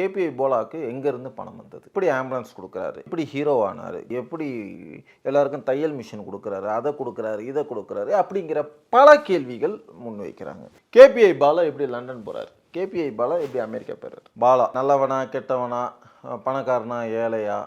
KPI போலாவுக்கு எங்கேருந்து பணம் வந்தது? இப்படி ஆம்புலன்ஸ் கொடுக்குறாரு. இப்படி ஹீரோ ஆனார். எப்படி எல்லாருக்கும் தையல் மிஷின் கொடுக்குறாரு? அதை கொடுக்குறாரு இதை கொடுக்குறாரு? அப்படிங்கிற பல கேள்விகள் முன்வைக்கிறாங்க. கேபிஐ பாலா எப்படி லண்டன் போகிறாரு கேபிஐ பாலா எப்படி அமெரிக்கா போகிறார் பாலா நல்லவனா கெட்டவனா பணக்காரனா ஏழையா?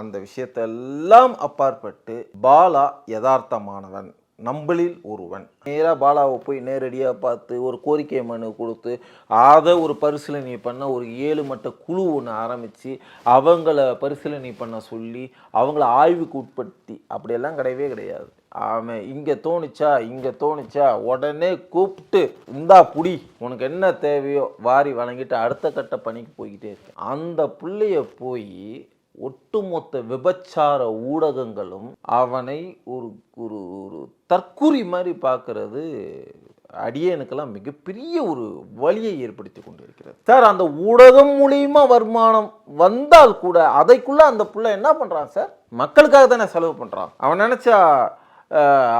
அந்த விஷயத்தெல்லாம் அப்பாற்பட்டு பாலா யதார்த்தமானவன். நம்மளில் ஒருவன். நேராக பாலாவை போய் நேரடியாக பார்த்து ஒரு கோரிக்கை மனு கொடுத்து அதை ஒரு பரிசீலனை பண்ண ஒரு ஏழு மட்ட குழு ஒன்று ஆரம்பித்து அவங்கள பரிசீலனை பண்ண சொல்லி அவங்கள ஆய்வுக்கு உட்படுத்தி. அப்படியெல்லாம் கிடையவே கிடையாது. அவன் இங்கே தோணுச்சா இங்கே தோணுச்சா? உடனே கூப்பிட்டு இந்தா புடி உனக்கு என்ன தேவையோ வாரி வழங்கிட்டு அடுத்த கட்ட பணிக்கு போய்கிட்டே இருக்கேன் அந்த பிள்ளைய போய் ஒட்டுமொத்த விபச்சார ஊடகங்களும் அவனை ஒரு ஒரு ஒரு தற்குறி மாதிரி பார்க்கறது அடியனுக்கெல்லாம் மிகப்பெரிய ஒரு வழியை ஏற்படுத்தி கொண்டிருக்கிறது. சார் அந்த ஊடகம் மூலியமாக வருமானம் வந்தால் கூட அதைக்குள்ளே அந்த புள்ள என்ன பண்ணுறான் சார்? மக்களுக்காக தானே செலவு பண்ணுறான் அவன் நினச்சா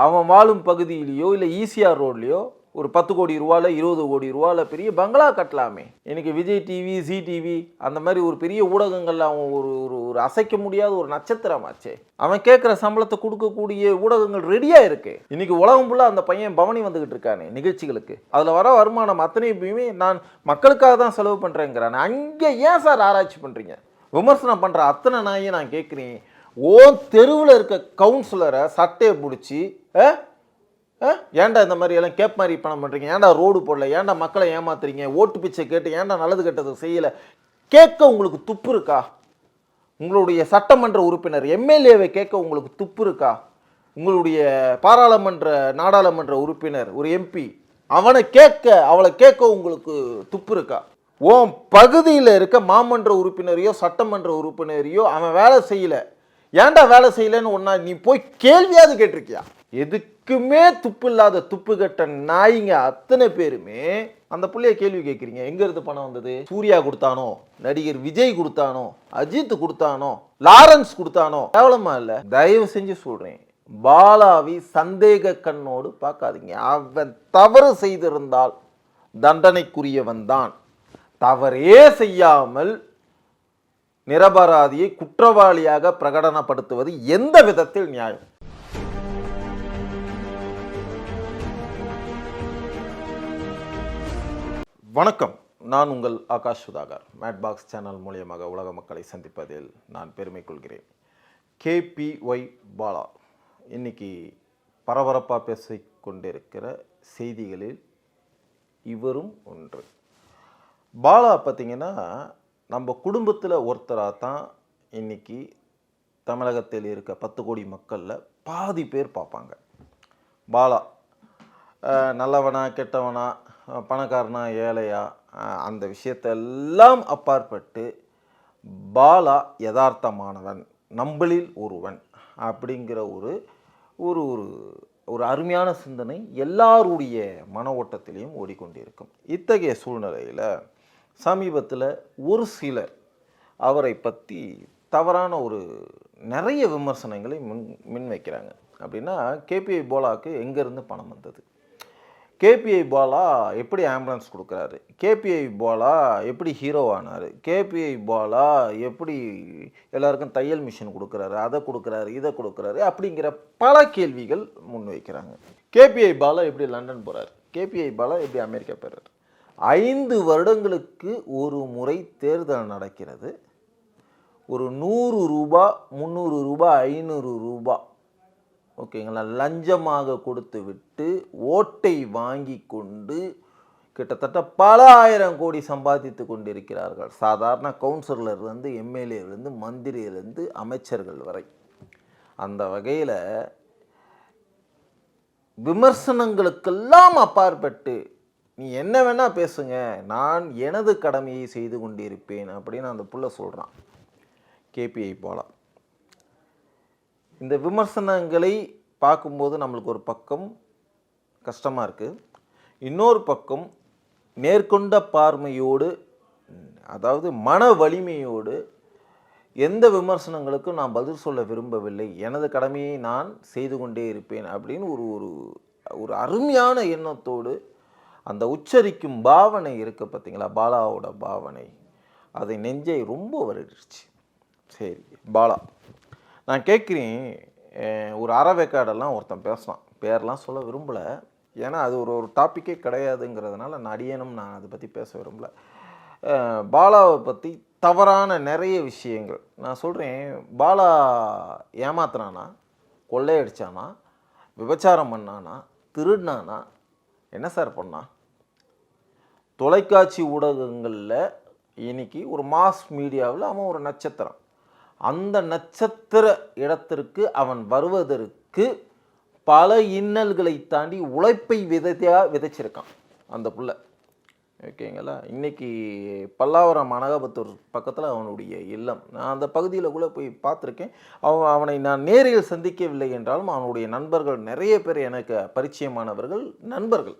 அவன் வாழும் பகுதியிலேயோ இல்லை ஈசிஆர் ரோட்லையோ ஒரு பத்து கோடி ரூபால இருபது கோடி ரூபால பெரிய பங்களா கட்டலாமே. இன்றைக்கி விஜய் டிவி ஜி டிவி அந்த மாதிரி ஒரு பெரிய ஊடகங்கள்ல அவன் ஒரு ஒரு ஒரு அசைக்க முடியாத ஒரு நட்சத்திரமாச்சே அவன் கேட்குற சம்பளத்தை கொடுக்கக்கூடிய ஊடகங்கள் ரெடியாக இருக்குது இன்றைக்கி உலகம் ஃபுல்லாக அந்த பையன் பவனி வந்துக்கிட்டு இருக்கானே நிகழ்ச்சிகளுக்கு. அதில் வர வருமானம் அத்தனையுமே நான் மக்களுக்காக தான் செலவு பண்ணுறேங்கிறானே அங்கே ஏன் சார் ஆராய்ச்சி பண்ணுறீங்க விமர்சனம் பண்ணுற அத்தனை நாயை நான் கேட்குறேன் ஓ தெருவில் இருக்க கவுன்சிலரை சட்டையை பிடிச்சி ஆ? ஏன்டா இந்த மாதிரி எல்லாம் கேப் மாதிரி பணம் பண்ணுறீங்க ஏன்டா ரோடு போடல? ஏன்டா மக்களை ஏமாத்துறீங்க? ஓட்டு பிச்சை கேட்டு ஏன்டா நல்லது கெட்டது செய்யலை? கேட்க உங்களுக்கு துப்பு இருக்கா? உங்களுடைய சட்டமன்ற உறுப்பினர் எம்எல்ஏவை கேட்க உங்களுக்கு துப்பு இருக்கா? உங்களுடைய பாராளுமன்ற நாடாளுமன்ற உறுப்பினர் ஒரு எம்பி அவனை கேட்க அவளை கேட்க உங்களுக்கு துப்பு இருக்கா? ஓம் பகுதியில் இருக்க மாமன்ற உறுப்பினரையோ சட்டமன்ற உறுப்பினரையோ அவன் வேலை செய்யல. ஏன்டா வேலை செய்யலைன்னு ஒன்றா நீ போய் கேள்வியாவது கேட்டிருக்கியா? எதுக்குமே துப்பு இல்லாத துப்பு கட்ட நாய்ங்க அத்தனை பேருமே அந்த புள்ளைய கேள்வி கேட்குறீங்க. எங்கேருந்து பணம் வந்தது? சூர்யா கொடுத்தானோ? நடிகர் விஜய் கொடுத்தானோ? அஜித் கொடுத்தானோ? லாரன்ஸ் கொடுத்தானோ? கேவலமா இல்லை. தயவு செஞ்சு சொல்கிறேன் பாலாவி சந்தேக கண்ணோடு பார்க்காதீங்க. அவன் தவறு செய்திருந்தால் தண்டனைக்குரியவன் தான். தவறே செய்யாமல் நிரபராதியை குற்றவாளியாக பிரகடனப்படுத்துவது எந்த விதத்தில் நியாயம்? வணக்கம். நான் உங்கள் ஆகாஷ் சுதாகர். மேட்பாக்ஸ் சேனல் மூலியமாக உலக மக்களை சந்திப்பதில் நான் பெருமை கொள்கிறேன் கேபிஒய் பாலா இன்னைக்கு பரபரப்பாக பேசிக்கொண்டிருக்கிற செய்திகளில் இவரும் ஒன்று. பாலா பார்த்திங்கன்னா நம்ம குடும்பத்தில் ஒருத்தராக தான் இன்னைக்கு தமிழகத்தில் இருக்க பத்து கோடி மக்களில் பாதி பேர் பார்ப்பாங்க. பாலா நல்லவனா கெட்டவனா பணக்காரனா ஏழையா அந்த விஷயத்தெல்லாம் அப்பாற்பட்டு பாலா யதார்த்தமானவன் நம்மளில் ஒருவன் அப்படிங்கிற ஒரு ஒரு ஒரு ஒரு அருமையான சிந்தனை எல்லாருடைய மன ஓட்டத்திலையும் ஓடிக்கொண்டிருக்கும். இத்தகைய சூழ்நிலையில் சமீபத்தில் ஒரு சிலர் அவரை பற்றி தவறான ஒரு நிறைய விமர்சனங்களை முன் முன்வைக்கிறாங்க. அப்படின்னா கேபிஐ போலாக்கு எங்கேருந்து பணம் வந்தது? கேபிஐ பாலா எப்படி ஆம்புலன்ஸ் கொடுக்குறாரு? கேபிஐ பாலா எப்படி ஹீரோ ஆனார்? கேபிஐ பாலா எப்படி எல்லாருக்கும் தையல் மிஷின் கொடுக்குறாரு? அதை கொடுக்குறாரு இதை கொடுக்குறாரு அப்படிங்கிற பல கேள்விகள் முன்வைக்கிறாங்க. கேபிஐ பாலா எப்படி லண்டன் போகிறாரு கேபிஐ பாலா எப்படி அமெரிக்கா போகிறாரு ஐந்து வருடங்களுக்கு ஒரு முறை தேர்தல் நடக்கிறது. ஒரு நூறு ரூபா முந்நூறு ரூபா ஐநூறு ரூபா ஓகேங்களா? லஞ்சமாக கொடுத்து விட்டு ஓட்டை வாங்கி கொண்டு கிட்டத்தட்ட பல ஆயிரம் கோடி சம்பாதித்து கொண்டிருக்கிறார்கள். சாதாரண கவுன்சிலர்லேருந்து எம்எல்ஏலேருந்து மந்திரியிலேருந்து அமைச்சர்கள் வரை. அந்த வகையில் விமர்சனங்களுக்கெல்லாம் அப்பாற்பட்டு நீ என்ன வேணா பேசுங்க நான் எனது கடமையை செய்து கொண்டிருப்பேன் அப்படின்னு அந்த புள்ள சொல்கிறான் கேபிஐ போலாம் இந்த விமர்சனங்களை பார்க்கும்போது நம்மளுக்கு ஒரு பக்கம் கஷ்டமாக இருக்குது இன்னொரு பக்கம் மேற்கொண்ட பார்மையோடு அதாவது மன வலிமையோடு எந்த விமர்சனங்களுக்கும் நான் பதில் சொல்ல விரும்பவில்லை. எனது கடமையை நான் செய்து கொண்டே இருப்பேன் அப்படின்னு ஒரு ஒரு ஒரு அருமையான எண்ணத்தோடு அந்த உச்சரிக்கும் பாவனை இருக்குது பார்த்தீங்களா? பாலாவோட பாவனை. அதை நெஞ்சை ரொம்ப வருடிச்சு. சரி பாலா. நான் கேட்குறேன் ஒரு அறவேக்காடெல்லாம் ஒருத்தன் பேசுகிறான் பேர்லாம் சொல்ல விரும்பலை. ஏன்னா அது ஒரு ஒரு டாப்பிக்கே கிடையாதுங்கிறதுனால நான் அடியனும் நான் அதை பற்றி பேச விரும்பலை. பாலாவை பற்றி தவறான நிறைய விஷயங்கள். நான் சொல்கிறேன் பாலா ஏமாத்துனானா? கொள்ளையடிச்சானா? விபச்சாரம் பண்ணானா? திருடினானா? என்ன சார் பண்ணான் தொலைக்காட்சி ஊடகங்களில் இன்னைக்கு ஒரு மாஸ் மீடியாவில் அவன் ஒரு நட்சத்திரம். அந்த நட்சத்திர இடத்திற்கு அவன் வருவதற்கு பல இன்னல்களை தாண்டி உழைப்பை விதையாக விதைச்சிருக்கான் அந்த புள்ள. ஓகேங்களா? இன்னைக்கு பல்லாவரம் அனகாபத்தூர் பக்கத்தில் அவனுடைய இல்லம். நான் அந்த பகுதியில் கூட போய் பார்த்துருக்கேன். அவன் அவனை நான் நேரில் சந்திக்கவில்லை என்றாலும் அவனுடைய நண்பர்கள் நிறைய பேர் எனக்கு பரிச்சயமானவர்கள் நண்பர்கள்.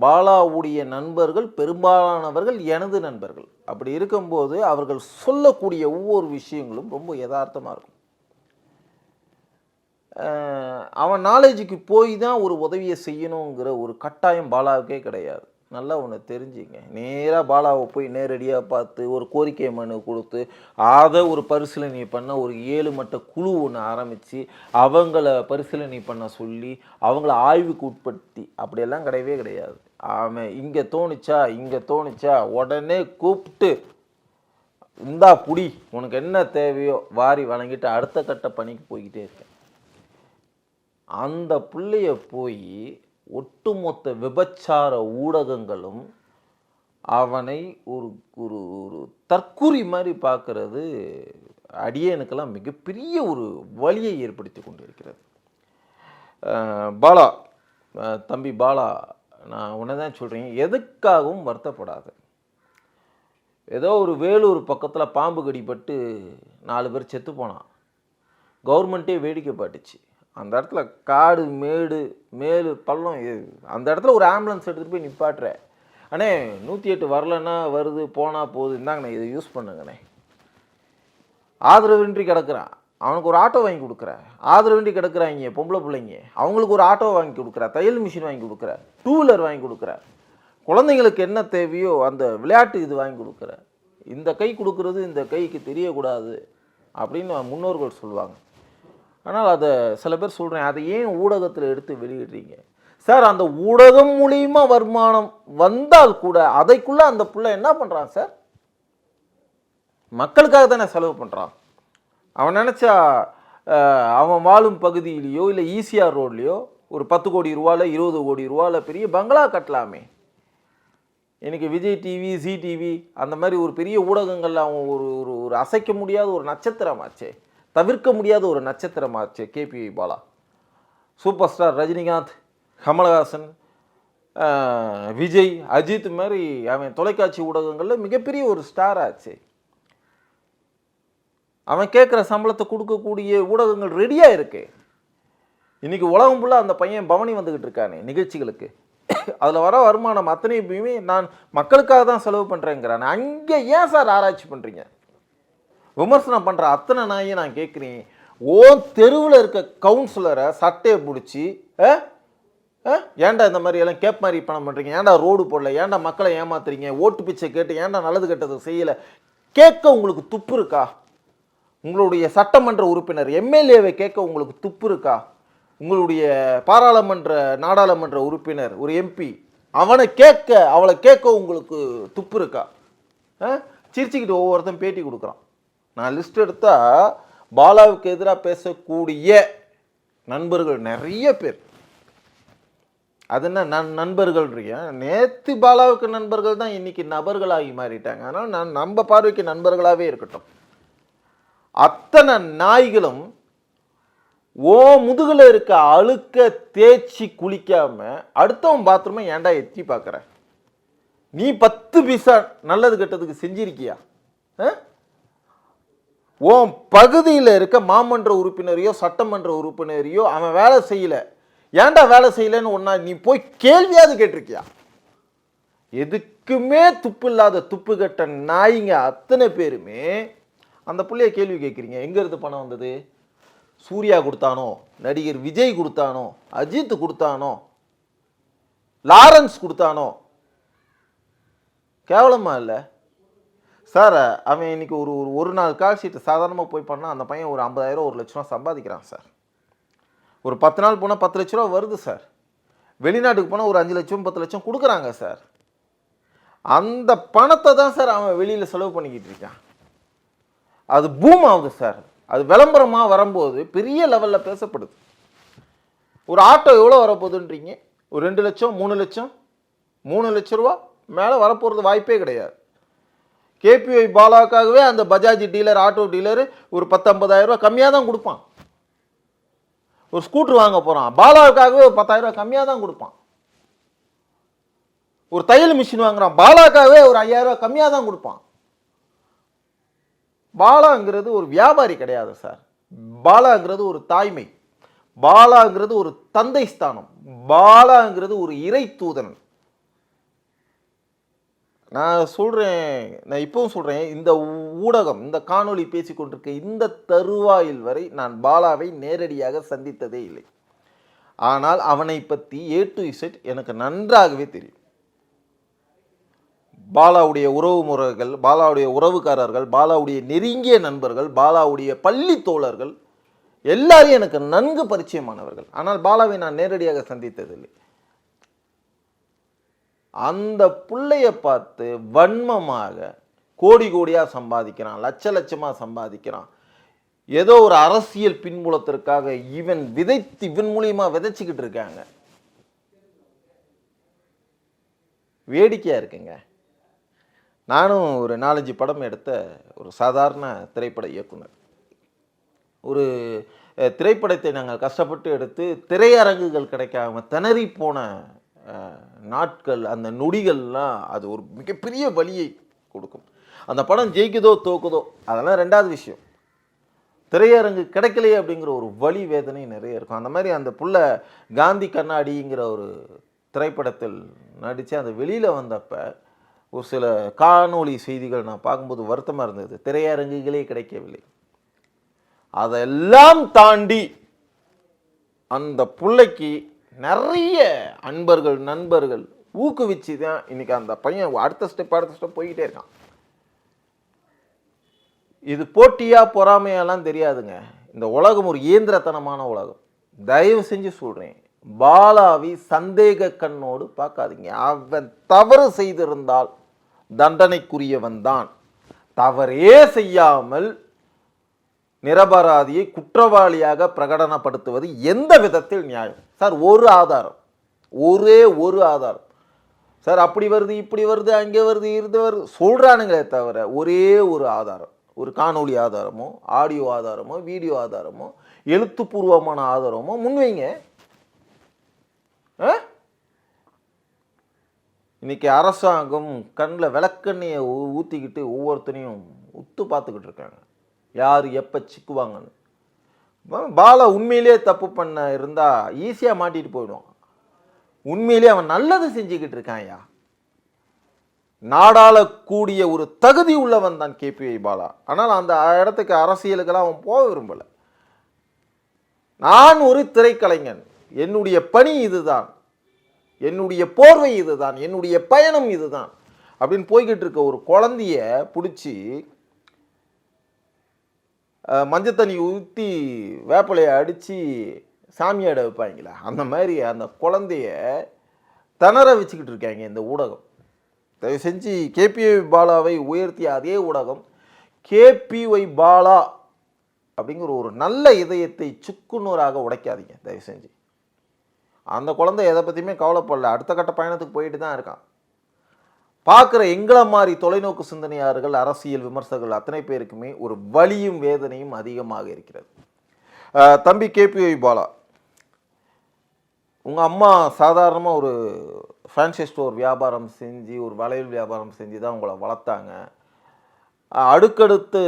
பாலாவுடைய நண்பர்கள் பெரும்பாலானவர்கள் எனது நண்பர்கள். அப்படி இருக்கும்போது அவர்கள் சொல்லக்கூடிய ஒவ்வொரு விஷயங்களும் ரொம்ப யதார்த்தமாக இருக்கும். அவன் நாலேஜுக்கு போய் தான் ஒரு உதவியை செய்யணுங்கிற ஒரு கட்டாயம் பாலாவுக்கே கிடையாது. நல்லா ஒன்று தெரிஞ்சுங்க. நேராக பாலாவை போய் நேரடியாக பார்த்து ஒரு கோரிக்கை மனு கொடுத்து அதை ஒரு பரிசீலனை பண்ண ஒரு ஏழு மட்ட குழு ஒன்று ஆரம்பித்து அவங்கள பரிசீலனை பண்ண சொல்லி அவங்கள ஆய்வுக்கு உட்படுத்தி அப்படியெல்லாம் கிடையவே கிடையாது. ஆமாம் இங்கே தோணுச்சா இங்கே தோணுச்சா உடனே கூப்பிட்டு இந்தா புடி உனக்கு என்ன தேவையோ வாரி வழங்கிட்டு அடுத்த கட்ட பணிக்கு போய்கிட்டே இருக்கேன். அந்த பிள்ளைய போய் ஒட்டுமொத்த விபச்சார ஊடகங்களும் அவனை ஒரு ஒரு ஒரு தற்குறி மாதிரி பார்க்கறது அடியனுக்கெல்லாம் மிகப்பெரிய ஒரு வழியை ஏற்படுத்தி கொண்டிருக்கிறது. இருக்கிறது பாலா தம்பி பாலா நான் உன்னை தான் சொல்கிறேன் எதுக்காகவும் வருத்தப்படாது. ஏதோ ஒரு வேலூர் பக்கத்தில் பாம்பு கடிப்பட்டு நாலு பேர் செத்து போனான். கவர்மெண்ட்டே வேடிக்கை பாட்டுச்சு. அந்த இடத்துல காடு மேடு மேலு பள்ளம் இது அந்த இடத்துல ஒரு ஆம்புலன்ஸ் எடுத்துகிட்டு போய் நிப்பாட்டுற. அண்ணே நூற்றி எட்டு வரலன்னா வருது போனால் போகுது. இந்தாங்கண்ணே இதை யூஸ் பண்ணுங்கண்ணே. ஆதரவின்றி கிடக்குறான். அவனுக்கு ஒரு ஆட்டோ வாங்கி கொடுக்குற. ஆதரவின்றி கிடக்குறாங்க பொம்பளை பிள்ளைங்க. அவங்களுக்கு ஒரு ஆட்டோ வாங்கி கொடுக்குற தையல் மிஷின் வாங்கி கொடுக்குற டூ வீலர் வாங்கி கொடுக்குற. குழந்தைங்களுக்கு என்ன தேவையோ அந்த விளையாட்டு இது வாங்கி கொடுக்குற. இந்த கை கொடுக்குறது இந்த கைக்கு தெரியக்கூடாது அப்படின்னு முன்னோர்கள் சொல்லுவாங்க. ஆனால் அதை சில பேர் சொல்கிறேன் அதை ஏன் ஊடகத்தில் எடுத்து வெளியிடுறீங்க? சார் அந்த ஊடகம் மூலியமா வருமானம் வந்தால் கூட அதைக்குள்ளே அந்த பிள்ளை என்ன பண்ணுறான் சார்? மக்களுக்காக தானே செலவு பண்ணுறான் அவன் நினச்சா அவன் வாழும் பகுதியிலேயோ இல்லை ஈசிஆர் ரோட்லேயோ ஒரு பத்து கோடி ரூபாவில் இருபது கோடி ரூபாவில் பெரிய பங்களா கட்டலாமே. எனக்கு விஜய் டிவி ஜி டிவி அந்த மாதிரி ஒரு பெரிய ஊடகங்கள்ல அவன் ஒரு ஒரு ஒரு அசைக்க முடியாத ஒரு நட்சத்திரமாச்சே தவிர்க்க முடியாத ஒரு நட்சத்திரமாச்சு K P Bala. Super star Rajinikanth Kamalahasan Vijay Ajith மாதிரி அவன் தொலைக்காட்சி ஊடகங்களில் மிகப்பெரிய ஒரு ஸ்டார் ஆச்சு. அவன் கேட்குற சம்பளத்தை கொடுக்கக்கூடிய ஊடகங்கள் ரெடியாக இருக்கு. இன்னைக்கு உலகம் ஃபுல்லாக அந்த பையன் பவனி வந்துக்கிட்டு இருக்கானே நிகழ்ச்சிகளுக்கு. அதில் வர வருமானம் அத்தனையுமே நான் மக்களுக்காக தான் செலவு பண்ணுறேங்கிறான் அங்கே ஏன் சார் ஆராய்ச்சி பண்ணுறீங்க விமர்சனம் பண்ணுற அத்தனை நாயை நான் கேட்குறேன் ஓ தெருவில் இருக்க கவுன்சிலரை சட்டையை பிடிச்சி ஆ ஆ? ஏன்டா இந்த மாதிரி எல்லாம் கேப் மாதிரி பணம் பண்ணுறீங்க ஏன்டா ரோடு போடல? ஏன்டா மக்களை ஏமாத்துறீங்க? ஓட்டு பிச்சை கேட்டு ஏன்டா நல்லது கெட்டது செய்யலை? கேட்க உங்களுக்கு துப்பு இருக்கா? உங்களுடைய சட்டமன்ற உறுப்பினர் எம்எல்ஏவை கேட்க உங்களுக்கு துப்பு இருக்கா? உங்களுடைய பாராளுமன்ற நாடாளுமன்ற உறுப்பினர் ஒரு எம்பி அவனை கேட்க அவளை கேட்க உங்களுக்கு துப்பு இருக்கா? ஆ? சிரிச்சுக்கிட்டு ஒவ்வொருத்தன் பேட்டி கொடுக்குறான். நான் லிஸ்ட் எடுத்தால் பாலாவுக்கு எதிராக பேசக்கூடிய நண்பர்கள் நிறைய பேர். அது என்ன நன் நண்பர்கள்றியா நேற்று பாலாவுக்கு நண்பர்கள் தான் இன்னைக்கு நபர்களாகி மாறிட்டாங்க. ஆனால் நான் நம்ம பார்வைக்கு நண்பர்களாகவே இருக்கட்டும். அத்தனை நாய்களும் ஓ முதுகில் இருக்க அழுக்க தேய்ச்சி குளிக்காமல் அடுத்தவன் பாத்ரூமை ஏன்டா எத்தி பார்க்குற நீ பத்து பைசா நல்லது கெட்டதுக்கு செஞ்சிருக்கியா? ஆ? உன் பகுதியில் இருக்க மாமன்ற உறுப்பினரையோ சட்டமன்ற உறுப்பினரையோ அவன் வேலை செய்யல. ஏன்டா வேலை செய்யலைன்னு ஒன்றா நீ போய் கேள்வியாவது கேட்டிருக்கியா? எதுக்குமே துப்பு இல்லாத துப்பு கட்ட நாய்ங்க அத்தனை பேருமே அந்த பிள்ளைய கேள்வி கேட்குறீங்க. எங்கேருந்து பணம் வந்தது? சூர்யா கொடுத்தானோ? நடிகர் விஜய் கொடுத்தானோ? அஜித் கொடுத்தானோ? லாரன்ஸ் கொடுத்தானோ? கேவலமாக இல்லை? சார் அவன் இன்னைக்கு ஒரு ஒரு ஒரு நாள் கால் சீட்டு சாதாரணமாக போய் பண்ணால் அந்த பையன் ஒரு ஐம்பதாயிரம் ஒரு லட்ச ரூபா சம்பாதிக்கிறான் சார் ஒரு பத்து நாள் போனால் பத்து லட்ச ரூபா வருது சார் வெளிநாட்டுக்கு போனால் ஒரு அஞ்சு லட்சம் பத்து லட்சம் கொடுக்குறாங்க சார் அந்த பணத்தை தான் சார் அவன் வெளியில் செலவு பண்ணிக்கிட்டு இருக்கான். அது பூம் ஆகுது சார் அது விளம்பரமாக வரும்போது பெரிய லெவலில் பேசப்படுது. ஒரு ஆட்டோ எவ்வளோ வரப்போகுதுன்றீங்க? ஒரு ரெண்டு லட்சம் மூணு லட்சம் மூணு லட்ச ரூபா மேலே வரப்போகிறது வாய்ப்பே கிடையாது. கேபிஐ பாலாக்காகவே அந்த பஜாஜ் டீலர் ஆட்டோ டீலர் ஒரு பத்து ரூபா கம்மியாக தான் கொடுப்பான். ஒரு ஸ்கூட்டர் வாங்க போகிறான் பாலாவுக்காகவே ஒரு பத்தாயிரம் கம்மியாக தான் கொடுப்பான். ஒரு தையல் மிஷின் வாங்குறான். பாலாக்காகவே ஒரு ஐயாயிரம் கம்மியாக தான் கொடுப்பான். பாலாங்கிறது ஒரு வியாபாரி கிடையாது சார். பாலாங்கிறது ஒரு தாய்மை. பாலாங்கிறது ஒரு தந்தை ஸ்தானம். பாலாங்கிறது ஒரு இறை தூதன். நான் சொல்கிறேன் நான் இப்பவும் சொல்கிறேன் இந்த ஊடகம் இந்த காணொளி பேசிக்கொண்டிருக்க இந்த தருவாயில் வரை நான் பாலாவை நேரடியாக சந்தித்ததே இல்லை. ஆனால் அவனை பற்றி ஏ டு இசட் எனக்கு நன்றாகவே தெரியும். பாலாவுடைய உறவு முறைகள் பாலாவுடைய உறவுக்காரர்கள் பாலாவுடைய நெருங்கிய நண்பர்கள் பாலாவுடைய பள்ளி தோழர்கள் எல்லாரையும் எனக்கு நன்கு பரிச்சயமானவர்கள். ஆனால் பாலாவை நான் நேரடியாக சந்தித்ததில்லை. அந்த பிள்ளைய பார்த்து வன்மமாக கோடி கோடியாக சம்பாதிக்கிறான் லட்ச லட்சமாக சம்பாதிக்கிறான். ஏதோ ஒரு அரசியல் பின்புலத்திற்காக இவன் விதைத்து இவன் மூலியமாக விதைச்சிக்கிட்டு இருக்காங்க. வேடிக்கையாக இருக்குங்க. நானும் ஒரு நாலஞ்சு படம் எடுத்த ஒரு சாதாரண திரைப்பட இயக்குனர். ஒரு திரைப்படத்தை நாங்கள் கஷ்டப்பட்டு எடுத்து திரையரங்குகள் கிடைக்காம திணறி போன நாட்கள் அந்த நொடிகள்லாம் அது ஒரு மிகப்பெரிய வழியை கொடுக்கும். அந்த படம் ஜெயிக்குதோ தோக்குதோ அதெல்லாம் ரெண்டாவது விஷயம். திரையரங்கு கிடைக்கலையே அப்படிங்கிற ஒரு வழி வேதனை நிறைய இருக்கும். அந்த மாதிரி அந்த புள்ள காந்தி கண்ணாடிங்கிற ஒரு திரைப்படத்தில் நடித்து அந்த வெளியில் வந்தப்போ ஒரு சில காணொளி செய்திகள் நான் பார்க்கும்போது வருத்தமாக இருந்தது. திரையரங்குகளே கிடைக்கவில்லை. அதெல்லாம் தாண்டி அந்த புள்ளைக்கு நிறைய அன்பர்கள் நண்பர்கள் ஊக்குவிச்சு தான் இன்னைக்கு அந்த பையன் அடுத்த ஸ்டெப் அடுத்த ஸ்டெப் போய்கிட்டே இருக்கான். இது போட்டியா பொறாமையெல்லாம் தெரியாதுங்க. இந்த உலகம் ஒரு இயந்திரத்தனமான உலகம். தயவு செஞ்சு சொல்கிறேன் பாலாவி சந்தேக கண்ணோடு பார்க்காதீங்க. அவன் தவறு செய்திருந்தால் தண்டனைக்குரியவன் தான். தவறே செய்யாமல் நிரபராதியை குற்றவாளியாக பிரகடனப்படுத்துவது எந்த விதத்தில் நியாயம்? சார் ஒரு ஆதாரம். ஒரே ஒரு ஆதாரம். சார் அப்படி வருது இப்படி வருது அங்கே வருது இருந்து வருது. சொல்கிறானுங்களே தவிர ஒரே ஒரு ஆதாரம். ஒரு காணொளி ஆதாரமோ ஆடியோ ஆதாரமோ வீடியோ ஆதாரமோ எழுத்துப்பூர்வமான ஆதாரமோ முன்வைங்க. ஆ? இன்னைக்கு அரசாங்கம் கண்ணில் விளக்கெண்ணையை ஊற்றிக்கிட்டு ஒவ்வொருத்தனையும் உத்து பார்த்துக்கிட்டு இருக்காங்க. யார் எப்போ சிக்குவாங்கன்னு? பாலா உண்மையிலேயே தப்பு பண்ண இருந்தால் ஈஸியாக மாட்டிட்டு போயிடுவான் உண்மையிலே அவன் நல்லது செஞ்சுக்கிட்டு இருக்கான் ஐயா. நாடாளக்கூடிய ஒரு தகுதி உள்ளவன் தான் கேபிஐ பாலா. ஆனால் அந்த இடத்துக்கு அரசியலுக்கெல்லாம் அவன் போக விரும்பலை. நான் ஒரு திரைக்கலைஞன். என்னுடைய பணி இதுதான். என்னுடைய போர்வை இதுதான். என்னுடைய பயணம் இதுதான். அப்படின்னு போய்கிட்டு இருக்க ஒரு குழந்தைய பிடிச்சி மஞ்சள் தண்ணி ஊற்றி வேப்பிலையை அடித்து சாமியாட வைப்பாங்களா? அந்த மாதிரி அந்த குழந்தைய திணற வச்சுக்கிட்டு இருக்காங்க இந்த ஊடகம். தயவு செஞ்சு கேபிஐ பாலாவை உயர்த்திய அதே ஊடகம். கேபிஒய் பாலா அப்படிங்கிற ஒரு நல்ல இதயத்தை சுக்குநூறாக உடைக்காதீங்க தயவு செஞ்சு. அந்த குழந்தை எதை பற்றியுமே கவலைப்படல. அடுத்த கட்ட பயணத்துக்கு போயிட்டு தான் இருக்கான். பார்க்குற எங்களை மாதிரி தொலைநோக்கு சிந்தனையாளர்கள் அரசியல் விமர்சகர்கள் அத்தனை பேருக்குமே ஒரு வலியும் வேதனையும் அதிகமாக இருக்கிறது. தம்பி கேபிஐ பாலா உங்கள் அம்மா சாதாரணமாக ஒரு ஃபேன்சி ஸ்டோர் வியாபாரம் செஞ்சு ஒரு வளையல் வியாபாரம் செஞ்சு தான் உங்களை வளர்த்தாங்க. அடுக்கடுத்து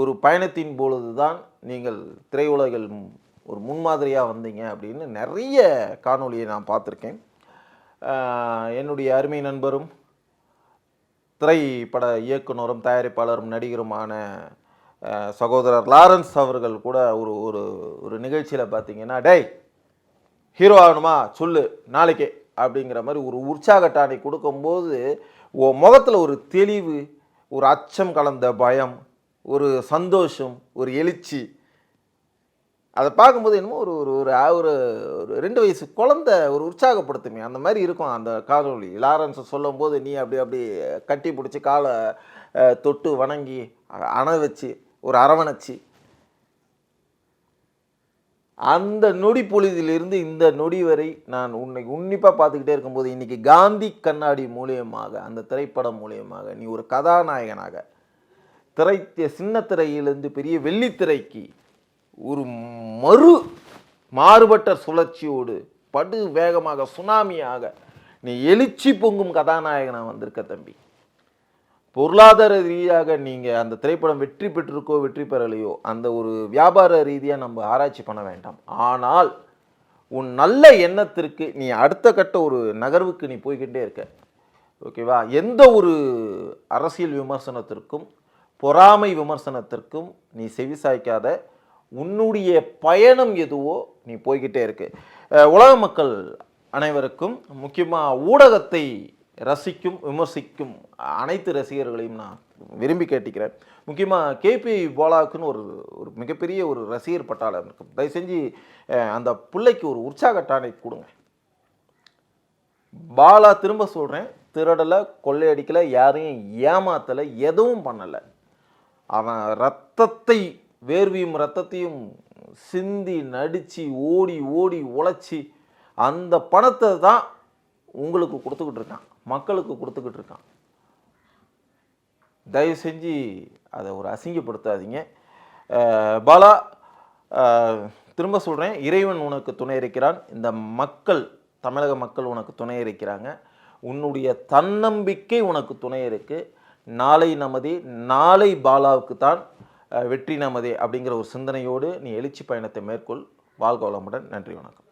ஒரு பயணத்தின் பொழுது தான் நீங்கள் திரையுலகில் ஒரு முன்மாதிரியாக வந்தீங்க அப்படின்னு நிறைய காணொளியை நான் பார்த்துருக்கேன். என்னுடைய அருமை நண்பரும் திரைப்பட இயக்குனரும் தயாரிப்பாளரும் நடிகருமான சகோதரர் லாரன்ஸ் அவர்கள் கூட ஒரு ஒரு ஒரு நிகழ்ச்சியில் பார்த்தீங்கன்னா டேய் ஹீரோ ஆகணுமா? சொல்லு நாளைக்கே. அப்படிங்கிற மாதிரி ஒரு உற்சாக டானை கொடுக்கும்போது உன் முகத்தில் ஒரு தெளிவு ஒரு அச்சம் கலந்த பயம் ஒரு சந்தோஷம் ஒரு எழுச்சி அதை பார்க்கும்போது என்னமோ ஒரு ஒரு ஒரு ஒரு ஒரு ரெண்டு வயசு குழந்த ஒரு உற்சாகப்படுத்துமே. அந்த மாதிரி இருக்கும் அந்த காணொளி லாரன்ஸ் சொல்லும்போது நீ அப்படி அப்படி கட்டி பிடிச்சி காலை தொட்டு வணங்கி அணை வச்சு ஒரு அரவணைச்சி. அந்த நொடி பொழுதிலிருந்து இந்த நொடி வரை நான் உன்னை உன்னிப்பாக பார்த்துக்கிட்டே இருக்கும்போது இன்றைக்கி காந்தி கண்ணாடி மூலியமாக அந்த திரைப்படம் மூலியமாக நீ ஒரு கதாநாயகனாக திரை சின்ன திரையிலிருந்து பெரிய வெள்ளித்திரைக்கு ஒரு மறு மாறுபட்ட சுழற்சியோடு படு வேகமாக சுனாமியாக நீ எழுச்சி பொங்கும் கதாநாயகனாக வந்திருக்க தம்பி. பொருளாதார ரீதியாக நீங்கள் அந்த திரைப்படம் வெற்றி பெற்றிருக்கோ வெற்றி பெறலையோ அந்த ஒரு வியாபார ரீதியாக நம்ம ஆராய்ச்சி பண்ண வேண்டாம். ஆனால் உன் நல்ல எண்ணத்திற்கு நீ அடுத்த கட்ட ஒரு நகர்வுக்கு நீ போய்கிட்டே இருக்க. ஓகேவா எந்த ஒரு அரசியல் விமர்சனத்திற்கும் பொறாமை விமர்சனத்திற்கும் நீ செவிசாய்க்காத உன்னுடைய பயணம் எதுவோ நீ போய்கிட்டே இருக்கு. உலக மக்கள் அனைவருக்கும் முக்கியமாக ஊடகத்தை ரசிக்கும் விமர்சிக்கும் அனைத்து ரசிகர்களையும் நான் விரும்பி கேட்டுக்கிறேன். முக்கியமாக கேபி போலாவுக்குன்னு ஒரு ஒரு மிகப்பெரிய ஒரு ரசிகர் பட்டாளம் இருக்கும். தயவு செஞ்சு அந்த பிள்ளைக்கு ஒரு உற்சாக டானிக் கொடுங்க. பாலா திரும்ப சொல்கிறேன் திருடலை கொள்ளையடிக்கலை யாரையும் ஏமாத்தலை எதுவும் பண்ணலை. அவன் ரத்தத்தை வேர்வையும் ரத்தத்தையும் சிந்தி நடித்து ஓடி ஓடி உழைச்சி அந்த பணத்தை தான் உங்களுக்கு கொடுத்துக்கிட்டு இருக்கான். மக்களுக்கு கொடுத்துக்கிட்டு இருக்கான். தயவு செஞ்சு அதை ஒரு அசிங்கப்படுத்தாதீங்க. பாலா திரும்ப சொல்கிறேன் இறைவன் உனக்கு துணை இருக்கிறான். இந்த மக்கள் தமிழக மக்கள் உனக்கு துணை இருக்கிறாங்க. உன்னுடைய தன்னம்பிக்கை உனக்கு துணை இருக்குது நாளை நமதி நாளை பாலாவுக்கு தான் வெற்றி நமதே அப்படிங்கிற ஒரு சிந்தனையோடு நீ எழுச்சி பயணத்தை மேற்கொள். வாழ்க வளமுடன். நன்றி வணக்கம்.